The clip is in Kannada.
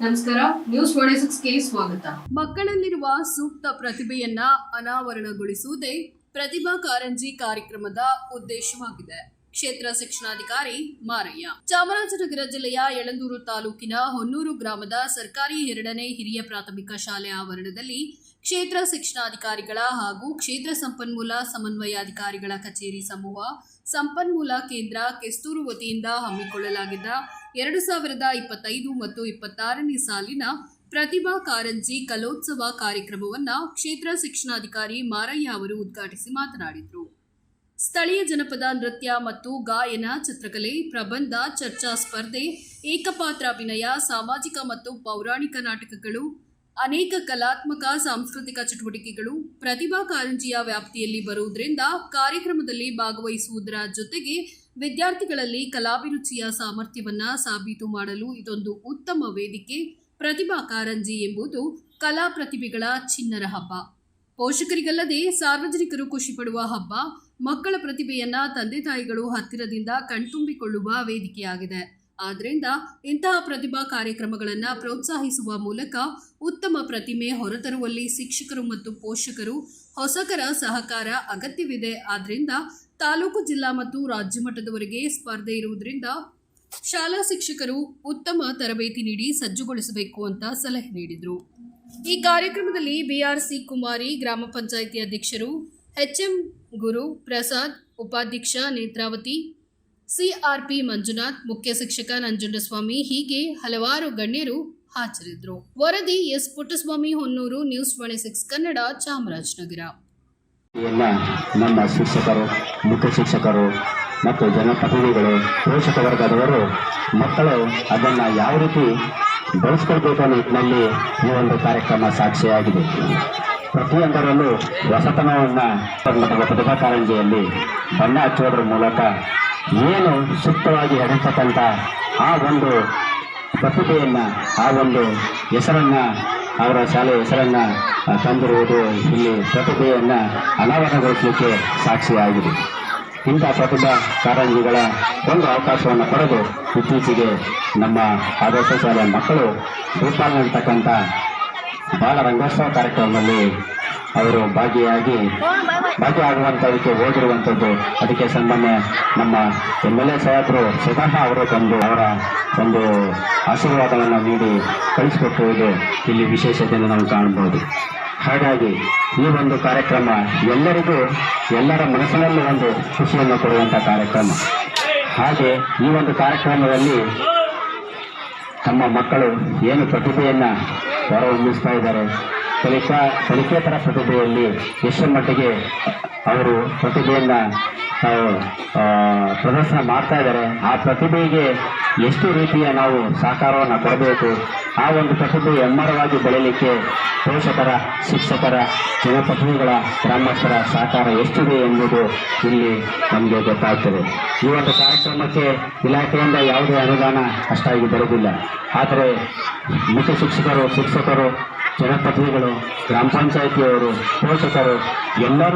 ನಮಸ್ಕಾರ ನ್ಯೂಸ್ ಸ್ವಾಗತ. ಮಕ್ಕಳಲ್ಲಿರುವ ಸೂಕ್ತ ಪ್ರತಿಭೆಯನ್ನ ಅನಾವರಣಗೊಳಿಸುವುದೇ ಪ್ರತಿಭಾ ಕಾರಂಜಿ ಕಾರ್ಯಕ್ರಮದ ಉದ್ದೇಶವಾಗಿದೆ. ಕ್ಷೇತ್ರ ಶಿಕ್ಷಣಾಧಿಕಾರಿ ಮಾರಯ್ಯ. ಚಾಮರಾಜನಗರ ಜಿಲ್ಲೆಯ ಯಳಂದೂರು ತಾಲೂಕಿನ ಹೊನ್ನೂರು ಗ್ರಾಮದ ಸರ್ಕಾರಿ ಎರಡನೇ ಹಿರಿಯ ಪ್ರಾಥಮಿಕ ಶಾಲೆ ಆವರಣದಲ್ಲಿ ಕ್ಷೇತ್ರ ಶಿಕ್ಷಣಾಧಿಕಾರಿಗಳ ಹಾಗೂ ಕ್ಷೇತ್ರ ಸಂಪನ್ಮೂಲ ಸಮನ್ವಯಾಧಿಕಾರಿಗಳ ಕಚೇರಿ ಸಮೂಹ ಸಂಪನ್ಮೂಲ ಕೇಂದ್ರ ಕೆಸ್ತೂರು ವತಿಯಿಂದ ಹಮ್ಮಿಕೊಳ್ಳಲಾಗಿದ್ದ ಎರಡು ಸಾವಿರದ ಇಪ್ಪತ್ತೈದು ಮತ್ತು ಇಪ್ಪತ್ತಾರನೇ ಸಾಲಿನ ಪ್ರತಿಭಾ ಕಾರಂಜಿ ಕಲೋತ್ಸವ ಕಾರ್ಯಕ್ರಮವನ್ನು ಕ್ಷೇತ್ರ ಶಿಕ್ಷಣಾಧಿಕಾರಿ ಮಾರಯ್ಯ ಅವರು ಉದ್ಘಾಟಿಸಿ ಮಾತನಾಡಿದರು. ಸ್ಥಳೀಯ ಜನಪದ ನೃತ್ಯ ಮತ್ತು ಗಾಯನ, ಚಿತ್ರಕಲೆ, ಪ್ರಬಂಧ, ಚರ್ಚಾ ಸ್ಪರ್ಧೆ, ಏಕಪಾತ್ರಾಭಿನಯ, ಸಾಮಾಜಿಕ ಮತ್ತು ಪೌರಾಣಿಕ ನಾಟಕಗಳು ಅನೇಕ ಕಲಾತ್ಮಕ, ಸಾಂಸ್ಕೃತಿಕ ಚಟುವಟಿಕೆಗಳು ಪ್ರತಿಭಾ ಕಾರಂಜಿಯ ವ್ಯಾಪ್ತಿಯಲ್ಲಿ ಬರುವುದರಿಂದ ಕಾರ್ಯಕ್ರಮದಲ್ಲಿ ಭಾಗವಹಿಸುವುದರ ಜೊತೆಗೆ ವಿದ್ಯಾರ್ಥಿಗಳಲ್ಲಿ ಕಲಾಭಿರುಚಿಯ ಸಾಮರ್ಥ್ಯವನ್ನ ಸಾಬೀತು ಮಾಡಲು ಇದೊಂದು ಉತ್ತಮ ವೇದಿಕೆ, ಪ್ರತಿಭಾ ಕಾರಂಜಿ ಎಂಬುದು ಕಲಾ ಪ್ರತಿಭೆಗಳ ಚಿನ್ನರ ಹಬ್ಬ. ಪೋಷಕರಿಗಲ್ಲದೆ ಸಾರ್ವಜನಿಕರು ಖುಷಿಪಡುವ ಹಬ್ಬ, ಮಕ್ಕಳ ಪ್ರತಿಭೆಯನ್ನ ತಂದೆ ತಾಯಿಗಳು ಹತ್ತಿರದಿಂದ ಕಣ್ತುಂಬಿಕೊಳ್ಳುವ ವೇದಿಕೆಯಾಗಿದೆ. ಆದ್ದರಿಂದ ಇಂತಹ ಪ್ರತಿಭಾ ಕಾರ್ಯಕ್ರಮಗಳನ್ನು ಪ್ರೋತ್ಸಾಹಿಸುವ ಮೂಲಕ ಉತ್ತಮ ಪ್ರತಿಮೆ ಹೊರತರುವಲ್ಲಿ ಶಿಕ್ಷಕರು ಮತ್ತು ಪೋಷಕರು ಹೊಸಕರ ಸಹಕಾರ ಅಗತ್ಯವಿದೆ. ಆದ್ದರಿಂದ ತಾಲೂಕು ಜಿಲ್ಲಾ ಮತ್ತು ರಾಜ್ಯ ಮಟ್ಟದವರೆಗೆ ಸ್ಪರ್ಧೆ ಇರುವುದರಿಂದ ಶಾಲಾ ಶಿಕ್ಷಕರು ಉತ್ತಮ ತರಬೇತಿ ನೀಡಿ ಸಜ್ಜುಗೊಳಿಸಬೇಕು ಅಂತ ಸಲಹೆ ನೀಡಿದರು. ಈ ಕಾರ್ಯಕ್ರಮದಲ್ಲಿ ಬಿಆರ್ಸಿ ಕುಮಾರಿ, ಗ್ರಾಮ ಪಂಚಾಯಿತಿ ಅಧ್ಯಕ್ಷರು ಎಚ್ಎಂ ಗುರು ಪ್ರಸಾದ್, ಉಪಾಧ್ಯಕ್ಷ ನೇತ್ರಾವತಿ ಸಿಆರ್ಪಿ ಮಂಜುನಾಥ್, ಮುಖ್ಯ ಶಿಕ್ಷಕ ನಂಜುಂಡಸ್ವಾಮಿ ಹೀಗೆ ಹಲವಾರು ಗಣ್ಯರು ಹಾಜರಿದ್ದರು. ವರದಿ S Puttaswamy Honnur, news twenty six Kannada, Chamarajanagar. ಎಲ್ಲ ನಮ್ಮ ಶಿಕ್ಷಕರು, ಮುಖ್ಯ ಶಿಕ್ಷಕರು ಮತ್ತು ಜನಪ್ರತಿನಿಧಿಗಳು, ಪೋಷಕ ವರ್ಗದವರು, ಮಕ್ಕಳು ಅದನ್ನು ಯಾವ ರೀತಿ ಬೆಳೆಸ್ಕೊಳ್ಬೇಕು ಅನ್ನೋ ನಿಟ್ಟಿನಲ್ಲಿ ಈ ಒಂದು ಕಾರ್ಯಕ್ರಮ ಸಾಕ್ಷಿಯಾಗಿದೆ. ಪ್ರತಿಯೊಂದರಲ್ಲೂ ಹೊಸತನವನ್ನು ಪ್ರತಿಭಾ ಕಾರಂಜಿಯಲ್ಲಿ ಬಣ್ಣ ಹಚ್ಚುವುದರ ಮೂಲಕ ಏನು ಸೂಕ್ತವಾಗಿ ಹೆಣತಕ್ಕಂಥ ಆ ಒಂದು ಪ್ರತಿಭೆಯನ್ನು, ಆ ಒಂದು ಹೆಸರನ್ನು, ಅವರ ಶಾಲೆ ಹೆಸರನ್ನು ತಂದಿರುವುದು ಇಲ್ಲಿ ಪ್ರತಿಭೆಯನ್ನು ಅನಾವರಣಗೊಳಿಸಲಿಕ್ಕೆ ಸಾಕ್ಷಿಯಾಗಿದೆ. ಇಂಥ ಪ್ರತಿಭಾ ಕಾರಂಜಿಗಳ ಒಂದು ಅವಕಾಶವನ್ನು ಪಡೆದು ಇತ್ತೀಚೆಗೆ ನಮ್ಮ ಆದರ್ಶ ಶಾಲೆಯ ಮಕ್ಕಳು ಭೂಪಾಲ್ನಲ್ಲಿರ್ತಕ್ಕಂಥ ಬಾಲ ರಂಗೋತ್ಸವ ಕಾರ್ಯಕ್ರಮದಲ್ಲಿ ಅವರು ಭಾಗಿಯಾಗಿ ಭಾಗಿಯಾಗುವಂಥದಕ್ಕೆ ಹೋಗಿರುವಂಥದ್ದು. ಅದಕ್ಕೆ ಸಾಮಾನ್ಯ ನಮ್ಮ ಎಂ ಎಲ್ ಎ ಸಾಹೇಬರು ಸ್ವತಃ ಅವರು ತಂದು ಅವರ ಒಂದು ಆಶೀರ್ವಾದವನ್ನು ನೀಡಿ ಕಳಿಸಿಕೊಟ್ಟುವುದು ಇಲ್ಲಿ ವಿಶೇಷತೆಯನ್ನು ನಾವು ಕಾಣಬಹುದು. ಹಾಗಾಗಿ ಈ ಒಂದು ಕಾರ್ಯಕ್ರಮ ಎಲ್ಲರಿಗೂ ಎಲ್ಲರ ಮನಸ್ಸಿನಲ್ಲಿ ಒಂದು ಖುಷಿಯನ್ನು ಕೊಡುವಂಥ ಕಾರ್ಯಕ್ರಮ. ಹಾಗೆ ಈ ಒಂದು ಕಾರ್ಯಕ್ರಮದಲ್ಲಿ ತಮ್ಮ ಮಕ್ಕಳು ಏನು ಪ್ರತಿಭೆಯನ್ನು ಹೊರಹೊಮ್ಮಿಸ್ತಾ ಇದ್ದಾರೆ ಕಲಿಕಾ ಕಲಿಕೇತರ ಪ್ರತಿಭೆಯಲ್ಲಿ ಎಷ್ಟರ ಮಟ್ಟಿಗೆ ಅವರು ಪ್ರತಿಭೆಯನ್ನು ಪ್ರದರ್ಶನ ಮಾಡ್ತಾ ಇದ್ದಾರೆ, ಆ ಪ್ರತಿಭೆಗೆ ಎಷ್ಟು ರೀತಿಯ ನಾವು ಸಹಕಾರವನ್ನು ಕೊಡಬೇಕು, ಆ ಒಂದು ಪ್ರತಿಭೆ ಎಮ್ಮರವಾಗಿ ಬೆಳೀಲಿಕ್ಕೆ ಪೋಷಕರ, ಶಿಕ್ಷಕರ, ಜನಪ್ರತಿನಿಧಿಗಳ, ಗ್ರಾಮಸ್ಥರ ಸಹಕಾರ ಎಷ್ಟಿದೆ ಎಂಬುದು ಇಲ್ಲಿ ನಮಗೆ ಗೊತ್ತಾಗ್ತದೆ. ಈ ಒಂದು ಕಾರ್ಯಕ್ರಮಕ್ಕೆ ಇಲಾಖೆಯಿಂದ ಯಾವುದೇ ಅನುದಾನ ಅಷ್ಟಾಗಿ ಬರುವುದಿಲ್ಲ ಆದರೆ ಮುಖ್ಯ ಶಿಕ್ಷಕರು ಶಿಕ್ಷಕರು ಜನಪ್ರತಿನಿಧಿಗಳು ಗ್ರಾಮ ಪಂಚಾಯಿತಿಯವರು ಪೋಷಕರು ಎಲ್ಲರೂ